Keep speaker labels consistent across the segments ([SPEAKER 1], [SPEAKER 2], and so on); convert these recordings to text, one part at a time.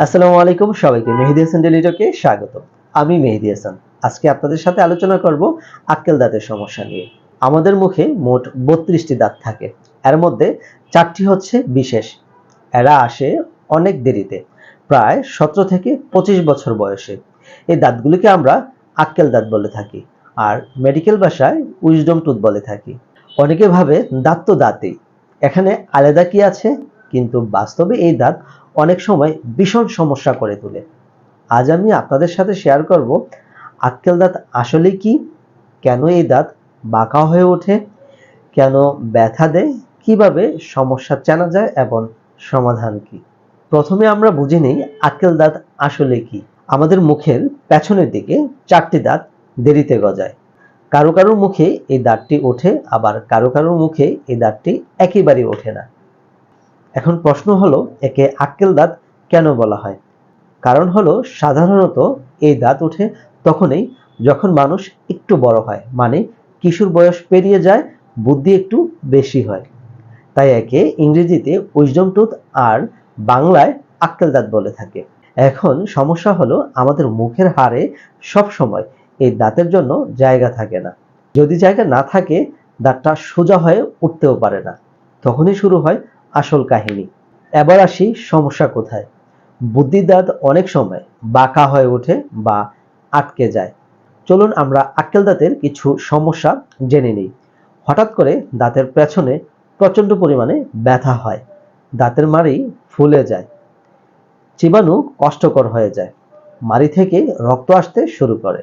[SPEAKER 1] আসসালামু আলাইকুম সবাইকে, মেহেদি হাসান ডেলিটকে স্বাগত। আমি মেহেদি হাসান। আজকে আপনাদের সাথে আলোচনা করব আক্কেল দাঁতের সমস্যা নিয়ে। আমাদের মুখে মোট বত্রিশটি দাঁত থাকে। এর মধ্যে চারটি হচ্ছে বিশেষ। এরা আসে অনেক দেরিতে, প্রায় সতেরো থেকে পঁচিশ বছর বয়সে। এই দাঁতগুলিকে আমরা আক্কেল দাঁত বলে থাকি আর মেডিকেল ভাষায় উইজডম টুথ বলে থাকি। অনেকে ভাবে দাঁত তো দাঁতেই। এখানে আলাদা কি আছে? কিন্তু বাস্তবে এই দাঁত অনেক সময় ভীষণ সমস্যা করে তোলে। আজ আমি আপনাদের সাথে শেয়ার করব, আক্কেল দাঁত আসলে কি? কেন এই দাঁত বাঁকা হয়ে ওঠে? কেন ব্যথা দেয়? কীভাবে সমস্যা চেনা যায় এবং সমাধান কি? প্রথমে আমরা বুঝে নিই আক্কেল দাঁত আসলে কি। আমাদের মুখের পেছনের দিকে চারটি দাঁত দেরিতে গজায়। কারও কারও মুখে এই দাঁতটি ওঠে, আবার কারও কারও মুখে এই দাঁতটি একেবারেই ওঠে না। এখন প্রশ্ন হলো, একে আক্কেল দাঁত কেন বলা হয়? কারণ হলো, সাধারণত এই দাঁত ওঠে তখনই যখন মানুষ একটু বড় হয় মানে কিশোর বয়স পেরিয়ে যায়, বুদ্ধি একটু বেশি হয়। তাই একে ইংরেজিতে উইজডম টুথ আর বাংলায় আক্কেল দাঁত বলে থাকে। এখন সমস্যা হলো, আমাদের মুখের হাড়ে সব সময় এই দাঁতের জন্য জায়গা থাকে না। যদি জায়গা না থাকে, দাঁতটা সোজা হয়ে উঠতেও পারে না। তখনই শুরু হয় আসল কাহিনী। এবার আসি সমস্যা কোথায়? বুদ্ধির দাঁত অনেক সময় বাঁকা হয়ে ওঠে বা আটকে যায়। চলুন আমরা আক্কেল দাঁতের কিছু সমস্যা জেনে নিই। হঠাৎ করে দাঁতের পেছনে প্রচণ্ড পরিমাণে ব্যথা হয়। দাঁতের মাড়ি ফুলে যায়। চিবানো কষ্টকর হয়ে যায়। মাড়ি থেকে রক্ত আসতে শুরু করে।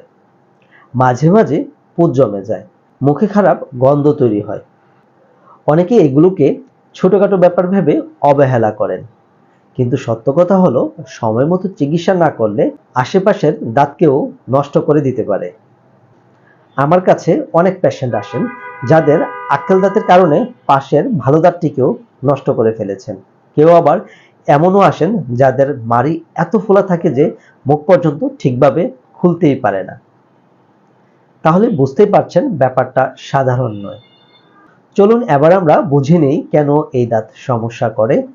[SPEAKER 1] মাঝে মাঝে পুজ জমে যায়। মুখে খারাপ গন্ধ তৈরি হয়। অনেকে এগুলোকে ছোটখাটো ব্যাপার ভেবে অবহেলা করেন। কিন্তু সত্য কথা হলো, সময় মতো চিকিৎসা না করলে আশেপাশের দাঁতকেও নষ্ট করে দিতে পারে। আমার কাছে অনেক পেশেন্ট আসেন, যাদের আক্কেল দাঁতের কারণে পাশের ভালো দাঁতটিকেও নষ্ট করে ফেলেছেন। কেউ আবার এমনও আসেন, যাদের মাড়ি এত ফোলা থাকে যে মুখ পর্যন্ত ঠিকভাবে খুলতেই পারে না। তাহলে বুঝতেই পারছেন ব্যাপারটা সাধারণ নয়। চলুন এবার আমরা বুঝে নেই কেন এই দাঁত সমস্যা করে।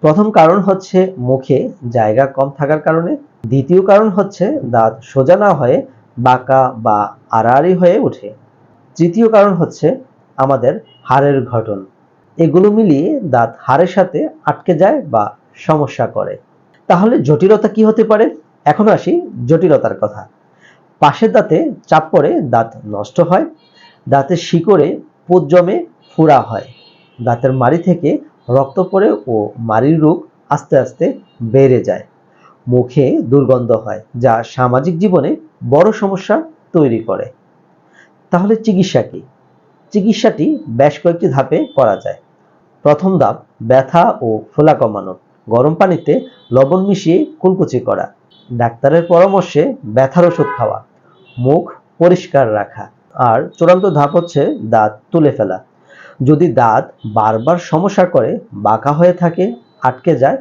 [SPEAKER 1] প্রথম কারণ হচ্ছে মুখে জায়গা কম থাকার কারণে। দ্বিতীয় কারণ হচ্ছে দাঁত সোজা না হয়ে বাঁকা বা আড়াআড়ি হয়ে ওঠে। তৃতীয় কারণ হচ্ছে আমাদের হাড়ের ঘটন। এগুলো মিলিয়ে দাঁত হাড়ের সাথে আটকে যায় বা সমস্যা করে। তাহলে জটিলতা কি হতে পারে? এখন আসি জটিলতার কথা। পাশের দাঁতে চাপ পড়ে দাঁত নষ্ট হয়। দাঁতের শিকড়ে পুজ জমে ফোড়া হয়। দাঁতের মাড়ি থেকে রক্ত পড়ে ও মাড়ির রোগ আস্তে আস্তে বেড়ে যায়। মুখে দুর্গন্ধ হয়, যা সামাজিক জীবনে বড় সমস্যা তৈরি করে। তাহলে চিকিৎসা কি? চিকিৎসাটি বেশ কয়েকটি ধাপে করা যায়। প্রথম ধাপ, ব্যথা ও ফোলা কমানো, গরম পানিতে লবণ মিশিয়ে কুলকুচি করা, ডাক্তারের পরামর্শে ব্যথার ওষুধ খাওয়া, মুখ পরিষ্কার রাখা। আর চূড়ান্ত ধাপ হচ্ছে দাঁত তুলে ফেলা। যদি দাঁত বারবার সমস্যা করে, বাঁকা হয়ে থাকে, আটকে যায়,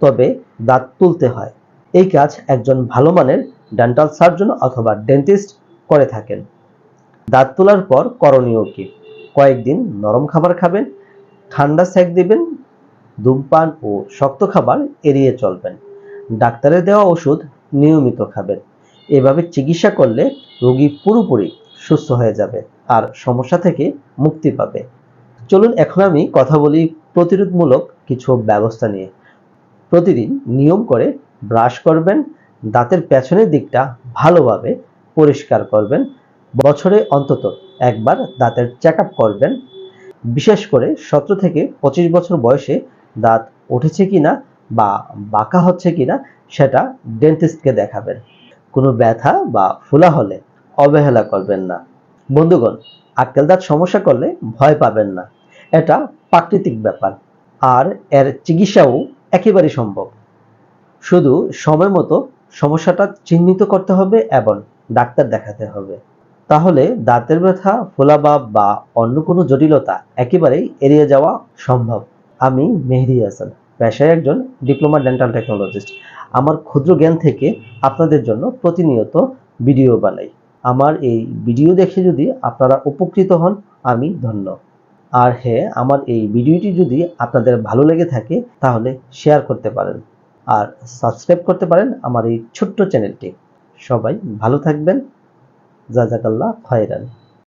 [SPEAKER 1] তবে দাঁত তুলতে হয়। এই কাজ একজন ভালো মানের ডেন্টাল সার্জন অথবা ডেন্টিস্ট করে থাকেন। দাঁত তোলার পর করণীয় কি? কয়েকদিন নরম খাবার খাবেন, ঠান্ডা সেক দিবেন, ধূমপান ও শক্ত খাবার এড়িয়ে চলবেন। ডাক্তারের দেওয়া ওষুধ নিয়মিত খাবেন। এভাবে চিকিৎসা করলে রোগী পুরোপুরি সুস্থ হয়ে যাবে আর সমস্যা থেকে মুক্তি পাবে। চলুন এখন আমি কথা বলি প্রতিরোধমূলক কিছু ব্যবস্থা নিয়ে। প্রতিদিন নিয়ম করে ব্রাশ করবেন, দাঁতের পেছনের দিকটা ভালোভাবে পরিষ্কার করবেন, বছরে অন্তত একবার দাঁতের চেক করবেন। বিশেষ করে সতেরো থেকে পঁচিশ বছর বয়সে দাঁত উঠেছে কিনা বা বাঁকা হচ্ছে কিনা সেটা ডেন্টিস্টকে দেখাবেন। কোনো ব্যথা বা ফোলা হলে অবহেলা করবেন না। বন্ধুগণ, আক্কেল দাঁত সমস্যা করলে ভয় পাবেন না। এটা প্রাকৃতিক ব্যাপার। আর এর চিকিৎসাও একেবারেই সম্ভব। শুধু সময় মতো সমস্যাটা চিহ্নিত করতে হবে এবং ডাক্তার দেখাতে হবে। তাহলে দাঁতের ব্যথা, ফোলাভাব বা অন্য কোনো জটিলতা একেবারেই এড়িয়ে যাওয়া সম্ভব। আমি মেহেদি হাসান, পেশায় একজন ডিপ্লোমা ডেন্টাল টেকনোলজিস্ট। আমার ক্ষুদ্র জ্ঞান থেকে আপনাদের জন্য প্রতিনিয়ত ভিডিও বানাই। আমার এই ভিডিও দেখে যদি আপনারা উপকৃত হন, আমি ধন্য। আর হ্যাঁ আমার এই ভিডিওটি যদি আপনাদের ভালো লেগে থাকে, তাহলে শেয়ার করতে পারেন। আর সাবস্ক্রাইব করতে পারেন আমার এই ছোট্ট চ্যানেলটি সবাই ভালো থাকবেন। জাজাকাল্লা ফায়রান